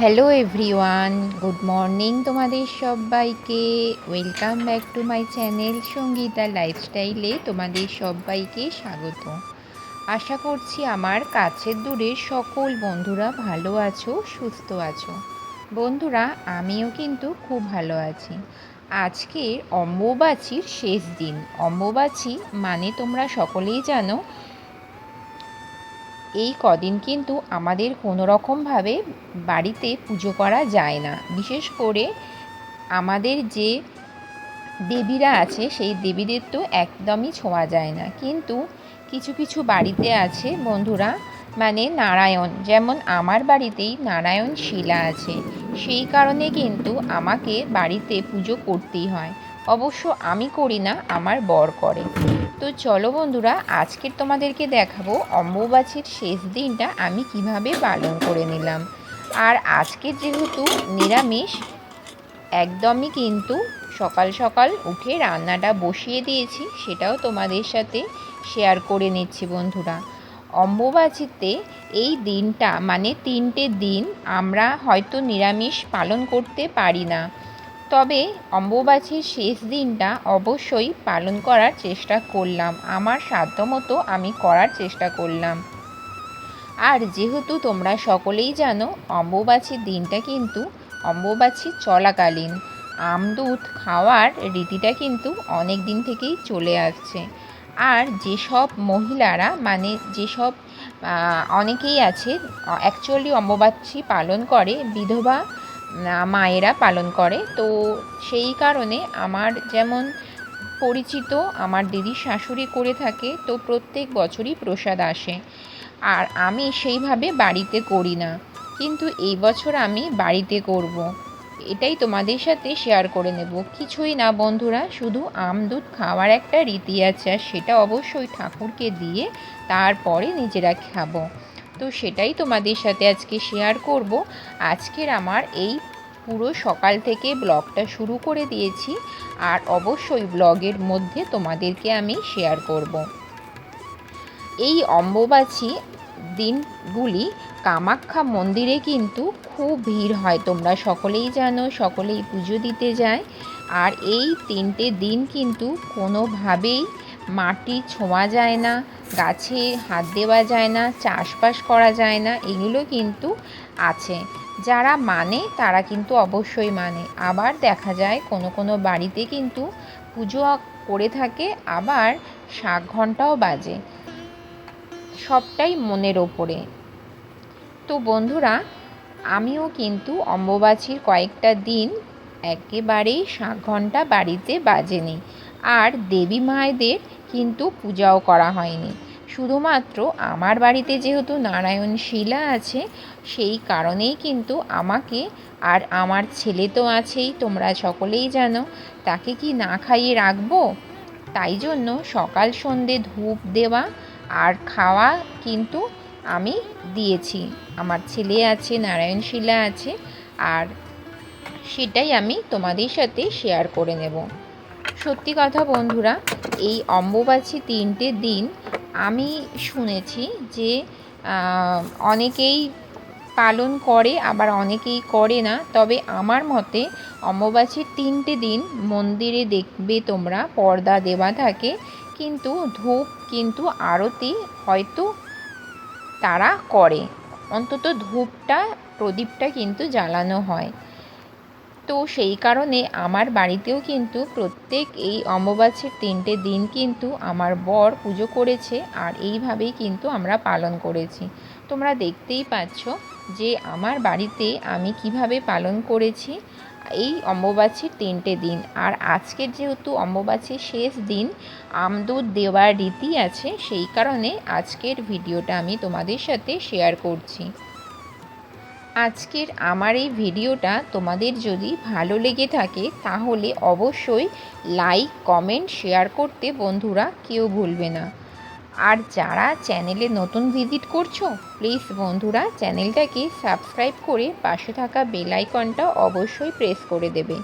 Hello everyone good morning তোমাদের সবাইকে। Welcome back to my channel Sangeeta লাইফস্টাইলে তোমাদের সবাইকে স্বাগত। আশা করছি আমার কাছের দূরের সকল বন্ধুরা ভালো আছো, সুস্থ আছো। বন্ধুরা, আমিও কিন্তু খুব ভালো আছি। আজকে অম্বুবাচীর শেষ দিন। অম্বুবাচী মানে তোমরা সকলেই জানো এই কদিন কিন্তু আমাদের কোনো রকমভাবে বাড়িতে পুজো করা যায় না। বিশেষ করে আমাদের যে দেবীরা আছে, সেই দেবীদের তো একদমই ছোঁয়া যায় না। কিন্তু কিছু কিছু বাড়িতে আছে বন্ধুরা মানে নারায়ণ, যেমন আমার বাড়িতেই নারায়ণ শিলা আছে। সেই কারণে কিন্তু আমাকে বাড়িতে পুজো করতেই হয়। অবশ্য আমি করি না, আমার বর করে। তো চলো বন্ধুরা আজকের তোমাদেরকে দেখাবো অম্বুবাচীর শেষ দিনটা আমি কীভাবে পালন করে নিলাম। আর আজকে যেহেতু নিরামিষ, একদমই কিন্তু সকাল সকাল উঠে রান্নাটা বসিয়ে দিয়েছি, সেটাও তোমাদের সাথে শেয়ার করে নিচ্ছি বন্ধুরা। অম্বুবাচীতে এই দিনটা মানে তিনটে দিন আমরা হয়তো নিরামিষ পালন করতে পারি না। তবে অম্বুবাচীর শেষ দিনটা অবশ্যই পালন করার চেষ্টা করলাম। আমার সাধ্যমতো আমি করার চেষ্টা করলাম। আর যেহেতু তোমরা সকলেই জানো, অম্বুবাচীর দিনটা কিন্তু অম্বুবাচী চলাকালীন। আমদুধ খাওয়ার রীতিটা কিন্তু অনেক দিন থেকেই চলে আসছে। আর যেসব মহিলারা মানে যেসব অনেকেই আছে অ্যাকচুয়ালি অম্বুবাচী পালন করে বিধবা মায়েরা পালন করে। তো সেই কারণে আমার যেমন পরিচিত, আমার দিদির শাশুড়ি করে থাকে, তো প্রত্যেক বছরই প্রসাদ আসে। আর আমি সেইভাবে বাড়িতে করি না। কিন্তু এই বছর আমি বাড়িতে করব। এটাই তোমাদের সাথে শেয়ার করে নেব। কিছুই না, বন্ধুরা, শুধু আম দুধ খাওয়ার একটা রীতি আছে, আর সেটা অবশ্যই ঠাকুরকে দিয়ে তারপরে নিজেরা খাব। তো সেটাই তোমাদের সাথে আজকে শেয়ার করব। আজকের আমার এই পুরো সকাল থেকে ব্লগটা শুরু করে দিয়েছি আর অবশ্যই ব্লগের মধ্যে তোমাদেরকে আমি শেয়ার করব। এই অম্বুবাচী দিনগুলি কামাখ্যা মন্দিরে কিন্তু খুব ভিড় হয়, তোমরা সকলেই জানো, সকলেই পুজো দিতে যায়। আর এই তিনটে দিন কিন্তু কোনোভাবেই মাটি ছোঁয়া যায় না, গাছে হাত দেওয়া যায় না, চাষবাস করা যায় না, এগুলো কিন্তু আছে। যারা মানে তারা কিন্তু অবশ্যই মানে। আবার দেখা যায়, কোনো কোনো বাড়িতে কিন্তু পুজো করে থাকে, আবার শাক ঘন্টাও বাজে। সবটাই মনের ওপরে। তো বন্ধুরা, আমিও কিন্তু অম্বুবাচীর কয়েকটা দিন একেবারেই শাক ঘণ্টা বাড়িতে বাজেনি। আর দেবী মায়েদের কিন্তু পূজাও করা হয়নি। শুধুমাত্র আমার বাড়িতে যেহেতু নারায়ণ শিলা আছে, সেই কারণেই কিন্তু আমাকে আর আমার ছেলে তো আছেই, তোমরা সকলেই জানো, তাকে কি না খাইয়ে রাখব? তাই জন্য সকাল সন্ধে ধূপ দেওয়া আর খাওয়া কিন্তু আমি দিয়েছি। আমার ছেলে আছে, নারায়ণ শিলা আছে, আর সেটাই আমি তোমাদের সাথে শেয়ার করে নেব। সত্যি কথা বন্ধুরা এই অম্বুবাচী তিনটে দিন আমি শুনেছি যে অনেকেই পালন করে, আবার অনেকেই করে না। তবে আমার মতে অম্বুবাচীর তিনটে দিন মন্দিরে দেখবে তোমরা, পর্দা দেওয়া থাকে, কিন্তু ধূপ, কিন্তু আরতি হয়তো তারা করে। অন্তত ধূপটা, প্রদীপটা কিন্তু জ্বালানো হয়। তো সেই কারণে আমার বাড়িতেও কিন্তু প্রত্যেক এই অম্বুবাচীর তিনটে দিন কিন্তু আমার বর পুজো করেছে আর এইভাবেই কিন্তু আমরা পালন করেছি। তোমরা দেখতেই পাচ্ছ যে আমার বাড়িতে আমি কীভাবে পালন করেছি এই অম্বুবাচীর তিনটে দিন। আর আজকের যেহেতু অম্বুবাচীর শেষ দিন আমদুধ দেওয়ার রীতি আছে, সেই কারণে আজকের ভিডিওটা আমি তোমাদের সাথে শেয়ার করছি। আজকের আমার এই ভিডিওটা তোমাদের যদি ভালো লেগে থাকে, তাহলে অবশ্যই লাইক কমেন্ট শেয়ার করতে বন্ধুরা কেউ ভুলবে না। আর যারা চ্যানেলে নতুন ভিজিট করছ প্লিজ বন্ধুরা চ্যানেলটাকে সাবস্ক্রাইব করে পাশে থাকা বেল আইকনটা অবশ্যই প্রেস করে দেবে।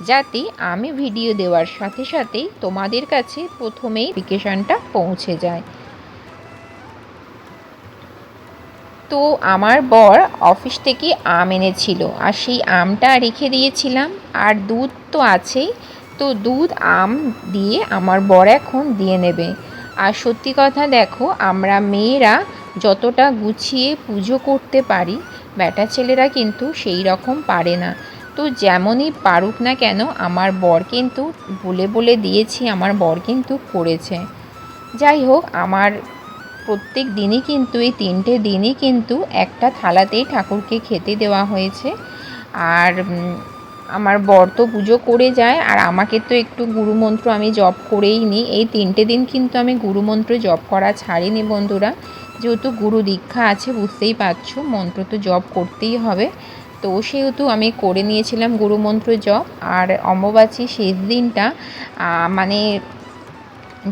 যাতে আমি ভিডিও দেওয়ার সাথে সাথেই তোমাদের কাছে প্রথমেই নোটিফিকেশানটা পৌঁছে যায়। তো আমার বর অফিস থেকে আম এনেছিল আর সেই আমটা রেখে দিয়েছিলাম। আর দুধ তো আছেই, তো দুধ, আম দিয়ে আমার বর এখন দিয়ে নেবে। আর সত্যি কথা দেখো, আমরা মেয়েরা যতটা গুছিয়ে পুজো করতে পারি, ব্যাটা ছেলেরা কিন্তু সেই রকম পারে না। তো যেমনই পারুক না কেন, আমার বর কিন্তু বলে বলে দিয়েছি, আমার বর কিন্তু করেছে। যাই হোক, আমার প্রত্যেক দিনই কিন্তু, এই তিনটে দিনই কিন্তু একটা থালাতেই ঠাকুরকে খেতে দেওয়া হয়েছে। আর আমার বর তো পুজো করে যায়, আর আমাকে তো একটু গুরুমন্ত্র আমি জপ করেই নিই। এই তিনটে দিন কিন্তু আমি গুরুমন্ত্র জপ করা ছাড়িনি বন্ধুরা। যেহেতু গুরু দীক্ষা আছে, বুঝতেই পারছ, মন্ত্র তো জপ করতেই হবে। তো সেহেতু আমি করে নিয়েছিলাম গুরুমন্ত্র জপ। আর অম্বুবাচী শেষ দিনটা মানে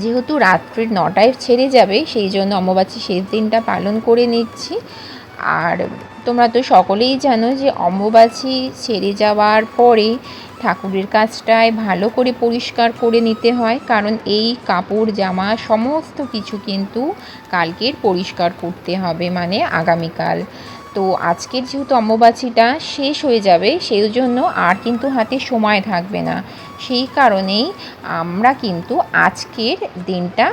যেহেতু রাত্রির নটায় ছেড়ে যাবে, সেই জন্য অম্বুবাচী শেষ দিনটা পালন করে নিচ্ছি। আর তোমরা তো সকলেই জানো যে অম্বুবাচী ছেড়ে যাওয়ার পরে ঠাকুরের কাজটায় ভালো করে পরিষ্কার করে নিতে হয়, কারণ এই কাপড়, জামা সমস্ত কিছু কিন্তু কালকের পরিষ্কার করতে হবে মানে আগামীকাল। তো আজকের যেহেতু অম্বুবাচীটা শেষ হয়ে যাবে, সেই জন্য আর কিন্তু হাতে সময় থাকবে না। সেই কারণেই আমরা কিন্তু আজকের দিনটা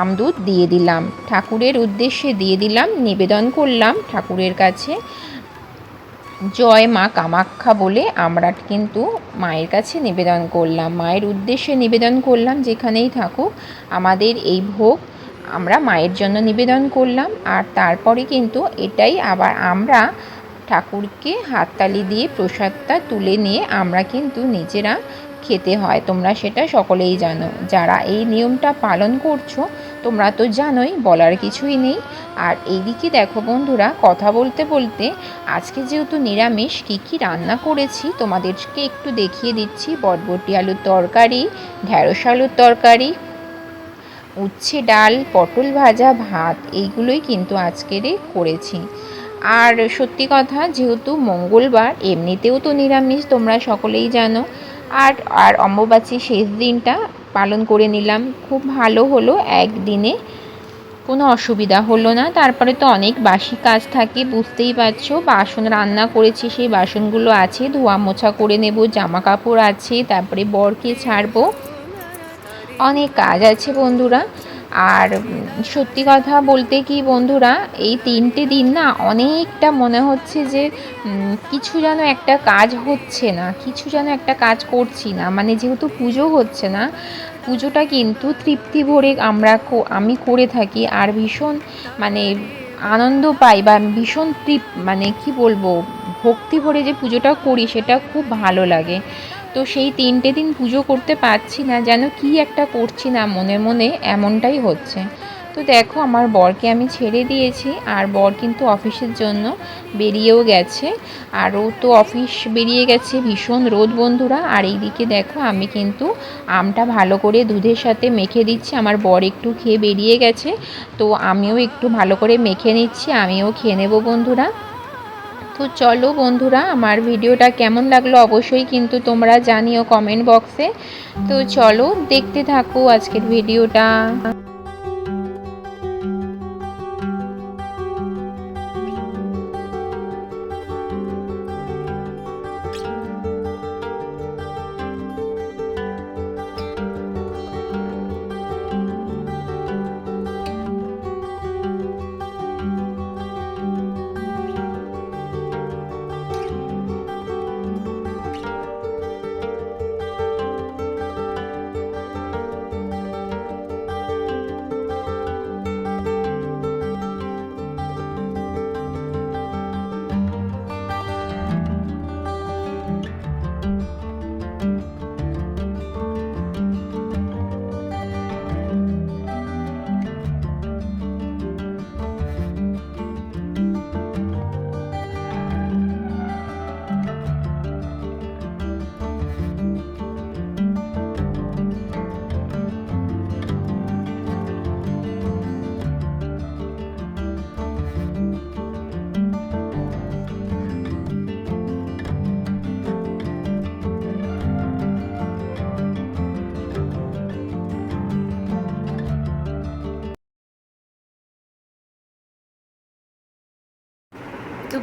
আমদুধ দিয়ে দিলাম। ঠাকুরের উদ্দেশ্যে দিয়ে দিলাম, নিবেদন করলাম ঠাকুরের কাছে। জয় মা কামাখ্যা বলে আমরা কিন্তু মায়ের কাছে নিবেদন করলাম। মায়ের উদ্দেশ্যে নিবেদন করলাম যেখানেই থাকুক, আমাদের এই ভোগ আমরা মায়ের জন্য নিবেদন করলাম আর তারপরে কিন্তু এটাই আবার আমরা ঠাকুরকে হাততালি দিয়ে প্রসাদটা তুলে নিয়ে আমরা কিন্তু নিজেরা খেতে হয়। তোমরা সেটা সকলেই জানো। যারা এই নিয়মটা পালন করছ, তোমরা তো জানোই, বলার কিছুই নেই। আর এইদিকে দেখো বন্ধুরা, কথা বলতে বলতে আজকে যেহেতু নিরামিষ, কী কী রান্না করেছি তোমাদেরকে একটু দেখিয়ে দিচ্ছি। বটবটি আলুর তরকারি ঢ্যাঁড়স আলুর তরকারি উচ্ছে ডাল, পটল ভাজা, ভাত, এইগুলোই কিন্তু আজকেরে করেছি। আর সত্যি কথা, যেহেতু মঙ্গলবার, এমনিতেও তো নিরামিষ, তোমরা সকলেই জানো। আর আর অম্বুবাচী শেষ দিনটা পালন করে নিলাম। খুব ভালো হলো একদিনে। কোনো অসুবিধা হলো না। তারপরে তো অনেক বাসি কাজ থাকে, বুঝতেই পারছ। বাসন রান্না করেছি, সেই বাসনগুলো আছে, ধোয়া মোছা করে নেব জামা কাপড় আছে, তারপরে বরকে ছাড়বো। অনেক কাজ আছে বন্ধুরা। আর সত্যি কথা বলতে কি বন্ধুরা, এই তিনটে দিন না অনেকটা মনে হচ্ছে যে কিছু যেন একটা কাজ হচ্ছে না, কিছু যেন একটা কাজ করছি না। মানে যেহেতু পুজো হচ্ছে না, পুজোটা কিন্তু তৃপ্তি ভরে আমরা আমি করে থাকি আর ভীষণ মানে আনন্দ পাই বা ভীষণ তৃপ মানে কি বলব, ভক্তি ভরে যে পুজোটা করি সেটা খুব ভালো লাগে। তো সেই তিনটে দিন পুজো করতে পারছি না, যেন কি একটা করছি না, মনে মনে এমনটাই হচ্ছে। তো দেখো, আমার বরকে আমি ছেড়ে দিয়েছি, আর বর কিন্তু অফিসের জন্য বেরিয়েও গেছে। আর ও তো অফিস বেরিয়ে গেছে ভীষণ রোদ, বন্ধুরা। আর এইদিকে দেখো, আমি কিন্তু আমটা ভালো করে দুধের সাথে মেখে দিচ্ছি। আমার বর একটু খেয়ে বেরিয়ে গেছে, তো আমিও একটু ভালো করে মেখে নিচ্ছি, আমিও খেয়ে নেব, বন্ধুরা। তো চলো বন্ধুরা, আমার ভিডিওটা কেমন লাগল অবশ্যই কিন্তু তোমরা জানিও কমেন্ট বক্সে তো চলো দেখতে থাকো আজকের ভিডিওটা।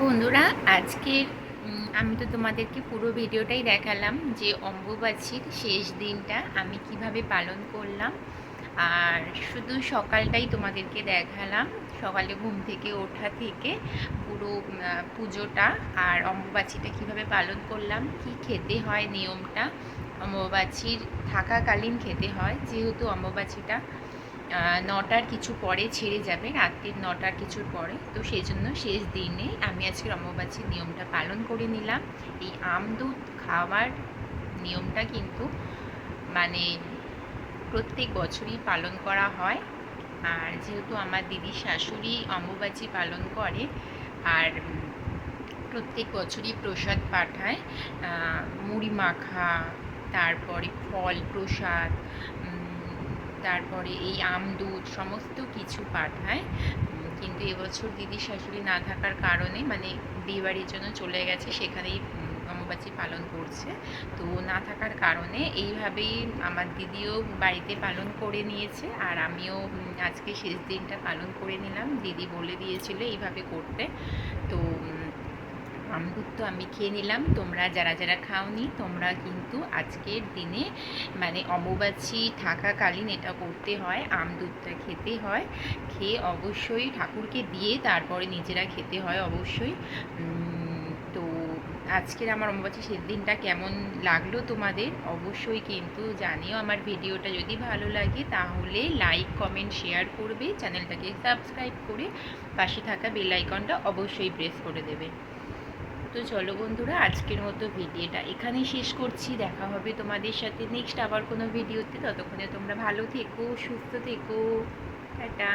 বন্ধুরা, আজকের আমি তো তোমাদেরকে পুরো ভিডিওটাই দেখালাম যে অম্বুবাচীর শেষ দিনটা আমি কীভাবে পালন করলাম। আর শুধু সকালটাই তোমাদেরকে দেখালাম, সকালে ঘুম থেকে ওঠা থেকে পুরো পুজোটা আর অম্বুবাচীটা কীভাবে পালন করলাম, কি খেতে হয় নিয়মটা, অম্বুবাচীর থাকাকালীন খেতে হয়, যেহেতু অম্বুবাচীটা নটার কিছু পরে ছেড়ে যাবে, রাত্রির নটার কিছুর পরে। তো সেই জন্য শেষ দিনে আমি আজকের অম্বুবাচীর নিয়মটা পালন করে নিলাম। এই আম দুধ খাওয়ার নিয়মটা কিন্তু মানে প্রত্যেক বছরই পালন করা হয়। আর যেহেতু আমার দিদির শাশুড়ি অম্বুবাচী পালন করে, আর প্রত্যেক বছরই প্রসাদ পাঠায় মুড়ি মাখা, তারপরে ফল প্রসাদ তারপরে এই আম, দুধ সমস্ত কিছু পাঠায়। কিন্তু এবছর দিদির শাশুড়ি না থাকার কারণে মানে বিয়ে বাড়ির জন্য চলে গেছে, সেখানেই অম্বুবাচী পালন করছে। তো না থাকার কারণে এইভাবেই আমার দিদিও বাড়িতে পালন করে নিয়েছে আর আমিও আজকে শেষ দিনটা পালন করে নিলাম। দিদি বলে দিয়েছিল এইভাবে করতে। তো আমদুধ তো আমি খেয়ে নিলাম। তোমরা যারা যারা খাওনি, তোমরা কিন্তু আজকের দিনে মানে অম্বুবাচী থাকাকালীন এটা করতে হয়, আম দুধটা খেতে হয়। খেয়ে অবশ্যই ঠাকুরকে দিয়ে তারপরে নিজেরা খেতে হয় অবশ্যই। তো আজকের আমার অম্বুবাচী শেষ দিনটা কেমন লাগল তোমাদের অবশ্যই কিন্তু জানিও আমার ভিডিওটা যদি ভালো লাগে, তাহলে লাইক, কমেন্ট, শেয়ার করবে। চ্যানেলটাকে সাবস্ক্রাইব করে পাশে থাকা বেল আইকনটা অবশ্যই প্রেস করে দেবে। তো চলো বন্ধুরা, আজকের মতো ভিডিওটা এখানেই শেষ করছি। দেখা হবে তোমাদের সাথে নেক্সট আবার কোনো ভিডিওতে। ততক্ষণে তোমরা ভালো থেকো, সুস্থ থেকো। টাটা।